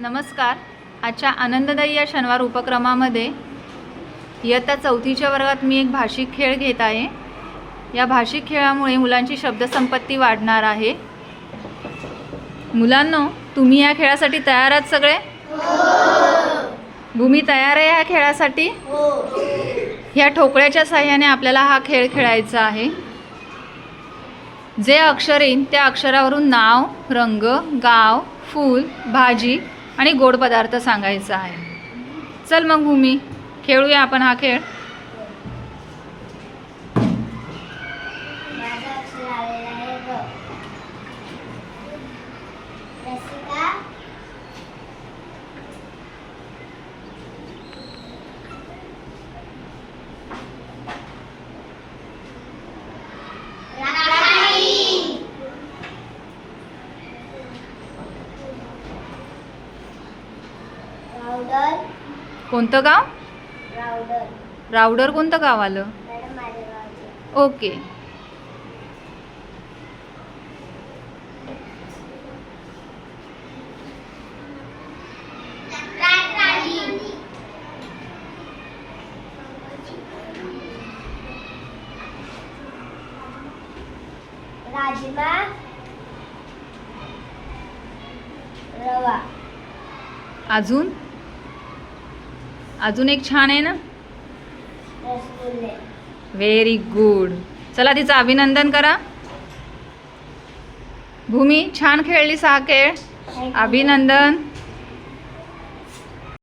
नमस्कार. आजच्या आनंददायी या शनिवार उपक्रमामध्ये इयत्ता चौथीच्या वर्गात मी एक भाषिक खेळ घेत आहे. या भाषिक खेळामुळे मुलांची शब्दसंपत्ती वाढणार आहे. मुलांनो तुम्ही या खेळासाठी तयार आहात सगळे? भूमी तयार आहे या खेळासाठी? ह्या ठोकळ्याच्या साह्याने आपल्याला हा खेळ खेळायचा आहे. जे अक्षर येईल त्या अक्षरावरून नाव रंग गाव फूल भाजी आणि गोड पदार्थ सांगायचा आहे. चल मग भूमी खेळूया आपण हा खेळ. राउडर कोणतं गाव? राउडर रावडर कोणतं गाव आलं? मॅडम माझ्या गावचे. ओके. राजमा. रवा. अजून? अजून एक छान आहे ना? व्हेरी गुड चला तिचं अभिनंदन करा. भूमी छान खेळलीस हा खेळ. अभिनंदन.